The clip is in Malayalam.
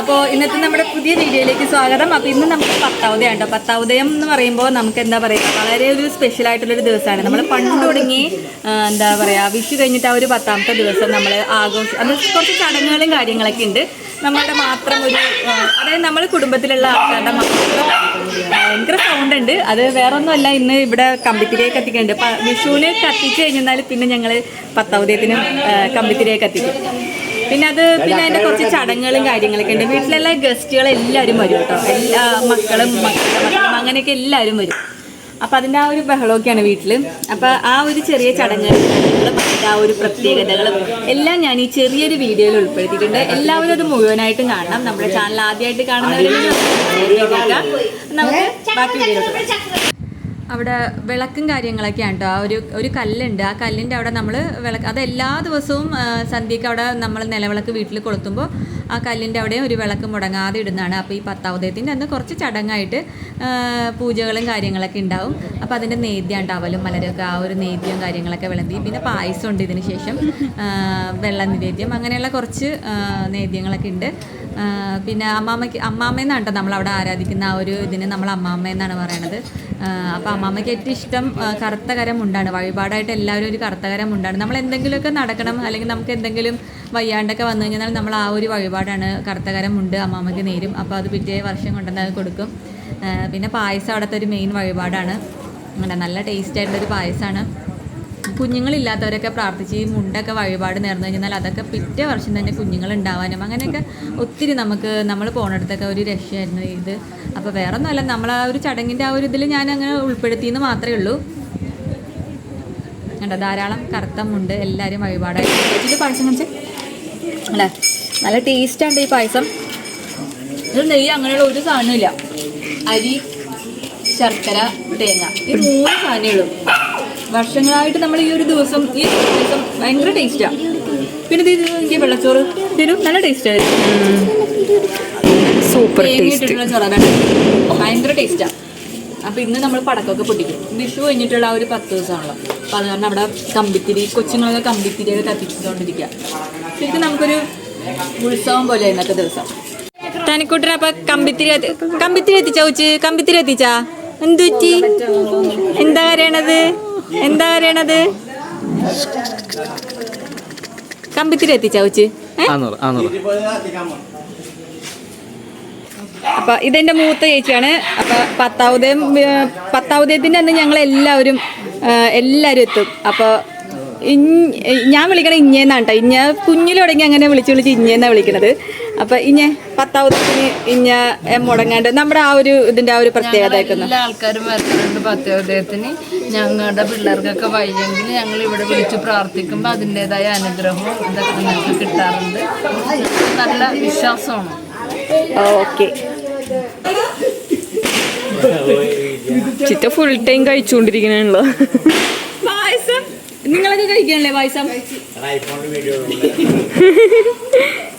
അപ്പോൾ ഇന്നത്തെ നമ്മുടെ പുതിയ വീഡിയോയിലേക്ക് സ്വാഗതം. അപ്പോൾ ഇന്ന് നമുക്ക് പത്താവതയാണ് കേട്ടോ പത്താവതയം എന്ന് പറയുമ്പോൾ നമുക്ക് എന്താ പറയുക വളരെ ഒരു സ്പെഷ്യൽ ആയിട്ടുള്ളൊരു ദിവസമാണ് നമ്മൾ പണ്ട് തുടങ്ങി എന്താ പറയുക വിഷു കഴിഞ്ഞിട്ട് ആ ഒരു പത്താമത്തെ ദിവസം നമ്മൾ ആഘോഷം അത് കുറച്ച് ചടങ്ങുകളും കാര്യങ്ങളൊക്കെ ഉണ്ട്. നമ്മളുടെ മാത്രം ഒരു അതായത് നമ്മൾ കുടുംബത്തിലുള്ള ആൾക്കാരുടെ ഭയങ്കര സൗണ്ട് ഉണ്ട്. അത് വേറെ ഒന്നുമല്ല ഇന്ന് ഇവിടെ കമ്പിത്തിരിയെ കത്തിക്കുന്നുണ്ട് വിഷുവിന് കത്തിച്ച് കഴിഞ്ഞാൽ പിന്നെ ഞങ്ങൾ പത്താവതയത്തിന് കമ്പിത്തിരിയെ കത്തിക്കും പിന്നെ അത് പിന്നെ അതിന്റെ കുറച്ച് ചടങ്ങുകളും കാര്യങ്ങളൊക്കെ ഉണ്ട്. വീട്ടിലെല്ലാ ഗസ്റ്റുകൾ എല്ലാവരും വരും കേട്ടോ. എല്ലാ മക്കളും മക്കളും അങ്ങനെയൊക്കെ എല്ലാവരും വരും. അപ്പം അതിന്റെ ആ ഒരു ബഹളമൊക്കെയാണ് വീട്ടിൽ അപ്പം ആ ഒരു ചെറിയ ചടങ്ങുകളും അതിന്റെ ആ ഒരു പ്രത്യേകതകളും എല്ലാം ഞാൻ ഈ ചെറിയൊരു വീഡിയോയിൽ ഉൾപ്പെടുത്തിയിട്ടുണ്ട്. എല്ലാവരും അത് മുഴുവനായിട്ടും കാണണം. നമ്മുടെ ചാനൽ ആദ്യമായിട്ട് കാണുന്നവരും നമുക്ക് ബാക്കി വീഡിയോയിലോട്ട് അവിടെ വിളക്കും കാര്യങ്ങളൊക്കെയാണ് കേട്ടോ ആ ഒരു ഒരു കല്ലുണ്ട്. ആ കല്ലിന്റെ അവിടെ നമ്മൾ വിളക്ക് അത് എല്ലാ ദിവസവും സന്ധ്യയ്ക്ക് അവിടെ നമ്മൾ നിലവിളക്ക് വീട്ടിൽ കൊളുത്തുമ്പോൾ ആ കല്ലിന്റെ അവിടെ ഒരു വിളക്ക് മുടങ്ങാതെ ഇടുന്നതാണ്. അപ്പോൾ ഈ പത്താവതയത്തിന്റെ അന്ന് കുറച്ച് ചടങ്ങായിട്ട് പൂജകളും കാര്യങ്ങളൊക്കെ ഉണ്ടാവും. അപ്പോൾ അതിന്റെ നേദ്യം ഉണ്ടാവലും മലരൊക്കെ ആ ഒരു നേദ്യവും കാര്യങ്ങളൊക്കെ വിളമ്പി. പിന്നെ പായസം ഉണ്ട് ഇതിന് ശേഷം. വെള്ള നിവേദ്യം അങ്ങനെയുള്ള കുറച്ച് നേദ്യങ്ങളൊക്കെ ഉണ്ട്. പിന്നെ അമ്മാമ്മയ്ക്ക് അമ്മാമ്മയെന്നാണ് കേട്ടോ നമ്മളവിടെ ആരാധിക്കുന്ന ആ ഒരു ഇതിന് നമ്മൾ അമ്മാമ്മ എന്നാണ് പറയണത് അപ്പോൾ അമ്മാമ്മയ്ക്ക് ഏറ്റവും ഇഷ്ടം ആ, കറുത്ത കരം മുണ്ടാണ് വഴിപാടായിട്ട് എല്ലാവരും ഒരു കറുത്ത കരം മുണ്ടാണ് നമ്മൾ എന്തെങ്കിലുമൊക്കെ നടക്കണം അല്ലെങ്കിൽ നമുക്ക് എന്തെങ്കിലും വയ്യാണ്ടൊക്കെ വന്നു കഴിഞ്ഞാൽ നമ്മൾ ആ ഒരു വഴിപാടാണ് കറുത്ത കരം മുണ്ട് അമ്മാമ്മയ്ക്ക് നേരും. അപ്പോൾ അത് പിറ്റേ വർഷം കൊണ്ടുവന്ന് കൊടുക്കും. പിന്നെ പായസം അവിടുത്തെ ഒരു മെയിൻ വഴിപാടാണ്. നല്ല ടേസ്റ്റ് ആയിട്ടുള്ളൊരു പായസമാണ് കുഞ്ഞുങ്ങളില്ലാത്തവരൊക്കെ പ്രാർത്ഥിച്ച് ഈ മുണ്ടൊക്കെ വഴിപാട് നേർന്നു കഴിഞ്ഞാൽ അതൊക്കെ പിറ്റേ വർഷം തന്നെ കുഞ്ഞുങ്ങൾ ഉണ്ടാവാനും അങ്ങനെയൊക്കെ ഒത്തിരി നമുക്ക് നമ്മൾ പോണടുത്തൊക്കെ ഒരു രക്ഷയായിരുന്നു ഇത്. അപ്പോൾ വേറെ ഒന്നുമല്ല നമ്മൾ ആ ഒരു ചടങ്ങിന്റെ ആ ഒരു ഇതിൽ ഞാൻ അങ്ങനെ ഉൾപ്പെടുത്തിയെന്ന് മാത്രമേ ഉള്ളൂ. കണ്ടോ ധാരാളം കറുത്ത മുണ്ട് എല്ലാവരും വഴിപാടായിട്ട്. പായസം കാണിച്ചേ. അല്ലേ? നല്ല ടേസ്റ്റാണ് ഈ പായസം. ഇത് നെയ്യ് അങ്ങനെയുള്ള ഒരു സാധനമില്ല അരി ശർക്കര തേങ്ങ. ഈ മൂന്ന് സാധനമേ ഉള്ളൂ. വർഷങ്ങളായിട്ട് നമ്മൾ ഈ ഒരു ദിവസം ഈ ദിവസം ഭയങ്കര ടേസ്റ്റാണ് പിന്നെ ഇത് എനിക്ക് വെള്ളച്ചോറ്. തരും നല്ല ടേസ്റ്റായിരുന്നു സൂപ്പർ ചോറാണ് ഭയങ്കര ടേസ്റ്റാണ് അപ്പോൾ ഇന്ന് നമ്മൾ പടക്കമൊക്കെ പൊട്ടിക്കും. വിഷു കഴിഞ്ഞിട്ടുള്ള ആ ഒരു പത്ത് ദിവസമാണല്ലോ. അപ്പോൾ അത് കാരണം അവിടെ കമ്പിത്തിരി കൊച്ചുങ്ങളൊക്കെ കമ്പിത്തിരിയൊക്കെ കത്തിച്ചുകൊണ്ടിരിക്കുക. ശരിക്കും നമുക്കൊരു ഉത്സവം പോലെ ഇന്നത്തെ ദിവസം. തനിക്കൂട്ടർ അപ്പൊ കമ്പിത്തിരി കമ്പിത്തിരി എത്തിച്ചാ ഉച്ച കമ്പിത്തിരി എത്തിച്ചാ എന്തു പറ്റി എന്താ കരയണത് എന്താ പറയണത്? കമ്പിത്തിരി എത്തിച്ചാ ഉച്ച ആന്നൂറ് ആന്നൂറ്. അപ്പൊ ഇതെന്റെ മൂത്ത ചേച്ചിയാണ്. അപ്പൊ പത്താവതയം ഏർ, പത്താവതയത്തിന്റെ അന്ന് ഞങ്ങൾ എല്ലാവരും എല്ലാരും എല്ലാവരും എത്തും. അപ്പൊ ഞാൻ വിളിക്കണ ഇഞ്ഞേന്നാണ് കേട്ടോ ഇഞ്ഞ കുഞ്ഞിൽ തുടങ്ങി അങ്ങനെ വിളിച്ച് വിളിച്ച് ഇഞ്ഞേന്നാ വിളിക്കണത്. അപ്പൊ ഇഞ്ഞ പത്താവത്തിന് ഇഞ്ഞ മുടങ്ങാണ്ട് നമ്മുടെ ആ ഒരു ഇതിന്റെ ആ ഒരു പ്രത്യേകത എല്ലാ ആൾക്കാരും വരുന്നുണ്ട് പത്യോദയത്തിന് ഞങ്ങളുടെ പിള്ളേർക്കൊക്കെ വയ്യെങ്കിൽ ഞങ്ങൾ ഇവിടെ വിളിച്ച് പ്രാർത്ഥിക്കുമ്പോൾ അതിന്റെതായ അനുഗ്രഹവും ഇതൊക്കെ ഞങ്ങൾക്ക് കിട്ടാറുണ്ട്. നല്ല വിശ്വാസമാണ്. ഓക്കെ. ചിത്ര ഫുൾ ടൈം കഴിച്ചുകൊണ്ടിരിക്കണല്ലോ നിങ്ങളൊക്കെ കഴിക്കണല്ലേ പായസം?